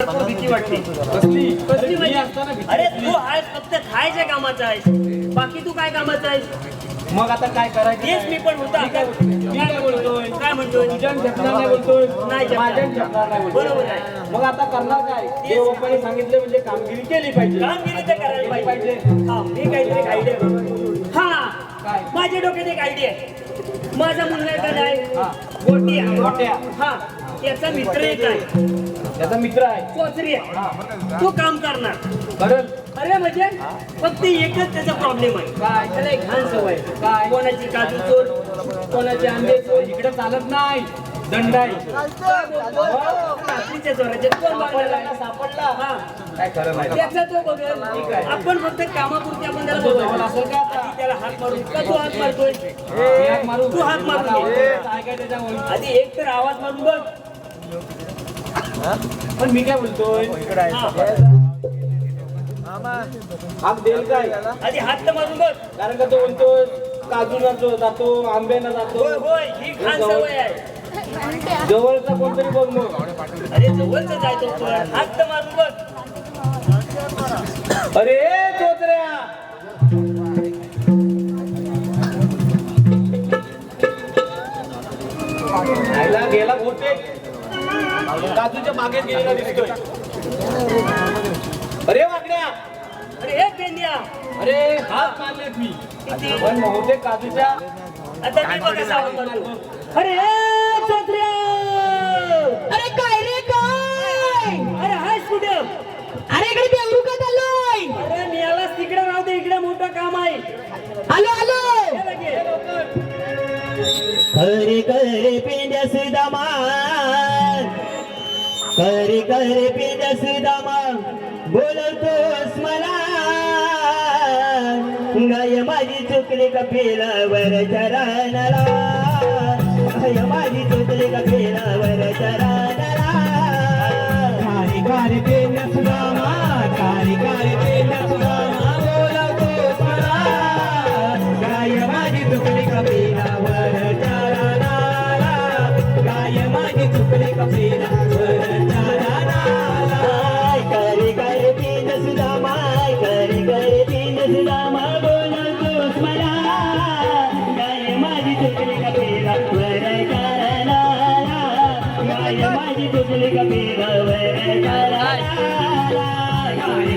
भरपूर भीती वाटते कसली कसली मी? असताना भीती अरे? तू आहेस फक्त खायच्या कामाचा आहेस बाकी तू काय कामाचा आहेस मग आता काय करायचं तेच? मी पण होता मी काय मी काय बोलतोय काय म्हणतोय तुझ्या झेपणार नाही बोलतोय नाही झेपणार. माझ्या झेपणार नाही बोलतोय. बरोबर आहे. मग आता करणार काय देवबापाने सांगितले म्हणजे कामगिरी केली पाहिजे कामगिरी तर करायला पाहिजे हा मी काहीतरी एक आयडिया हा काय? माझ्या डोक्यात एक आयडिया आहे माझा मुलगा आहे का नाही हा. गोटी आहे गोट्या. हा त्याचा मित्र एक आहे त्याचा मित्र आहे. कोचरी आहे. तो काम करणार. करल अरे म्हणजे फक्त एकच त्याचा प्रॉब्लेम आहे. काय? त्याला एक घाण सवय आहे. काय? कोणाची काजू चोर कोणाचे आंबे चोर इकडे चालत नाही. दंड आहे. रात्रीच्या चोराचे कोण मारलेला सापडला. हा. काय खरं नाही. त्याचा तो बघेल ठीक आहे. आपण फक्त कामापुरती आपण त्याला बोलवतो. असेल का आता? आधी त्याला हात मारू का तू हात मारतोय? मी हात मारू तू हात मारून घे. काय काय त्याच्या ओळखी? आधी एक तर आवाज मारून बघ. पण मी काय बोलतोय. हात देईल काय? आधी हात तर मारून बघ. कारण का तो बोलतो काजूला जो जातो आंब्याला जातो. होय होय ही घाण सवय आहे. जवळचा कोणतरी बघ मग. अरे जवळच जायचो हात तर मारून बघ. अरे चोचऱ्या काजूच्या मागे गेलेला दिसतोय. अरे वाकड्या. अरे हे पेंड्या. अरे हात मारलेत मी. किती? पण बहुतेक काजूच्या आता मी बघा सावध मारतो अरे हे अरे काय रे काय? अरे हाय अरे इकडे बेवरू का चाललोय? अरे मी याला तिकडे राहू दे इकडे मोठं काम आहे. आलो आलो ये लगे. करे करे पेंड्या करी करे पेंड्या सुदामान बोलतोस मला गाय माझी चुकली का पेलावर चराणाला गाय माझी चुकली का पेलावर कारी कारी कारे पेंड्या कारी कारी कारे पेंड्या सुदामा बोलतोस मला गाय माझी चुकली कपिलावर चारानाला। गाय माझी चुकली कपिलावर माझी चुकली कपिलावर चारानाला करे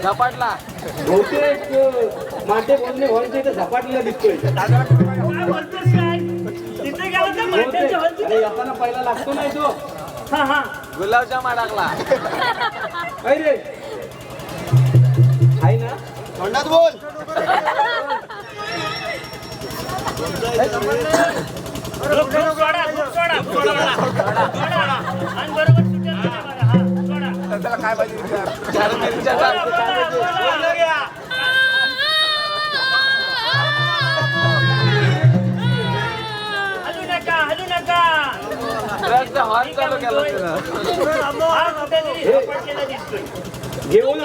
बहुतेक अं, माटे बोलणे व्हायचे तर झपाटलेला दिसतोय. काय बोलतोस काय तिथे गेला तर माट्यांच्या बहुतेक. हलती अरे येताना पहिला लागतो नाही तो. हा हा. गुलाबजाम अडकला. काय रे? आहे ना? सोडा आणि बरोबर. सोडा त्याला काय पाहिजे विचार. घेऊन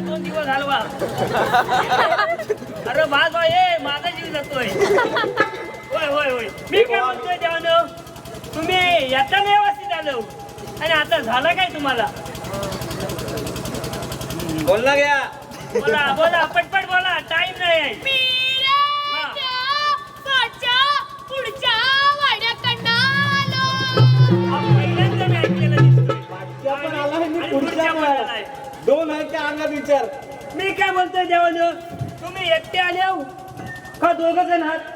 दोन दिवस हलवा अरे माझा माझा जीव जातोय. होय होय होय. मी काय म्हणतोय देवानं तुम्ही येता नाही व्यवस्थित आलो आणि आता झालं काय तुम्हाला? बोल ना घ्या बोला बोला पटपट बोला टाइम नाही आहे. हा. पहिल्यांदा मी ऐकलेलं दिसतोय. पण आला मी आणि पुढच्या पुढच्या पण बोलायला आला. आहे. दोन आहेत त्या अंगात विचार. मी काय बोलतोय देवानं? तुम्ही एकटे आले हो का दोघ जण आहात?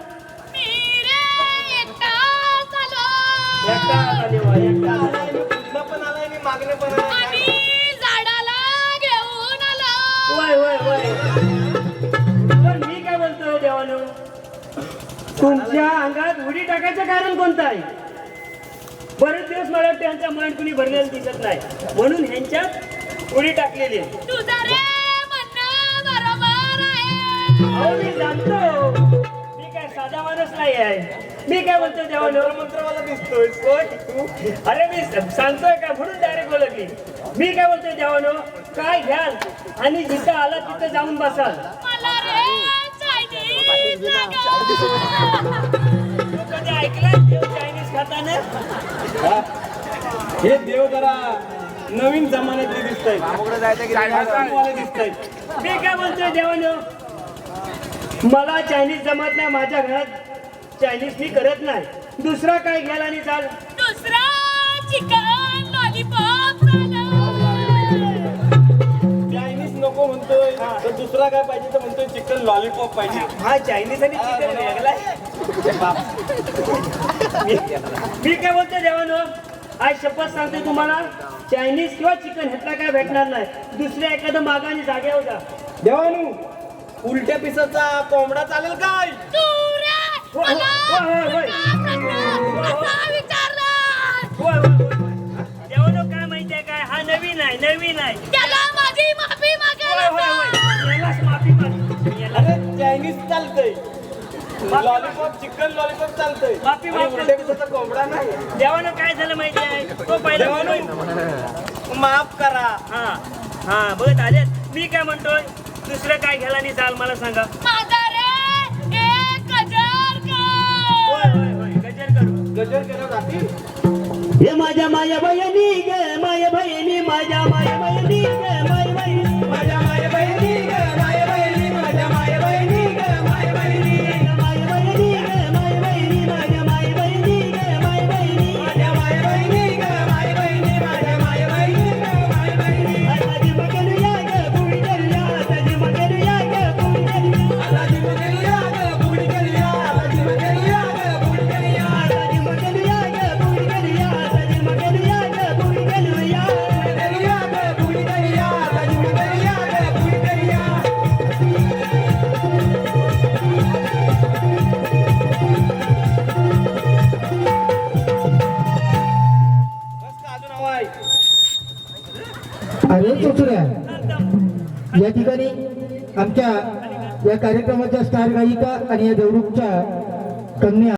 एकटा आले. आलाय मी पण आलाय मी मागणे पण आहे होय होय होय पण मी काय बोलतोय देवानं तुमच्या अंगात उडी टाकायचं कारण कोणतं आहे? बरेच दिवस मला त्यांचा मन कुणी भरलेलं दिसत नाही. म्हणून ह्यांच्यात उडी टाकलेली आहे. अहो मी जाणतो. माणूस नाही आहे मी काय बोलतोय देवानं मंत्रवाला दिसतोय. अरे मी सांगतोय का? म्हणून डायरेक्ट ओळखली मी काय बोलतोय देवानं काय घ्याल? आणि जिथं आला तिथं जाऊन बसाल. तू कधी ऐकलं देव चायनीज खाताना? हा. हे देव जरा नवीन जमान्यातले आहेत दिसत आहेत मी काय बोलतोय देवानं मला चायनीज जमत नाही माझ्या घरात. चायनीज मी करत नाही. दुसरा काय घ्याल आणि चाल? दुसरा चिकन लॉलीपॉप चायनीज नको म्हणतोय. तर दुसरा काय पाहिजे? तर म्हणतोय चिकन लॉलीपॉप पाहिजे. हा चायनीज आणि चिकन वेगळा मी काय बोलतोय देवानं? आज शपथ सांगते तुम्हाला. चायनीज किंवा चिकन ह्यातला काय भेटणार नाही. दुसऱ्या एखादं मागाने जाग्या होता देवानू उलट्या पिसाचा कोंबडा चालेल काय? काय माहितीये काय हा नवीन आहे नवीन आहे त्याला माझी माफी होय, होय, मागायला होय. यालाच माफी माग याला अरे चायनीज चालतंय लॉलीपॉप चिकन लॉलीपॉप चालतंय माफी आणि माफ उलट्या पिसाचा कोंबडा नाही देवानं काय झालं माहिती आहे तो पहिला देवानू माफ करा. हा हा बघत आले मी काय म्हणतोय? दुसरं काय घ्यायला आणि चाल मला सांगा. माझा गजर करू जातील हे माझ्या माया बहिणी ग माया बहिणी माझ्या माया बहिणी. या ठिकाणी आमच्या या कार्यक्रमाच्या स्टार गायिका आणि या देवरूपच्या कन्या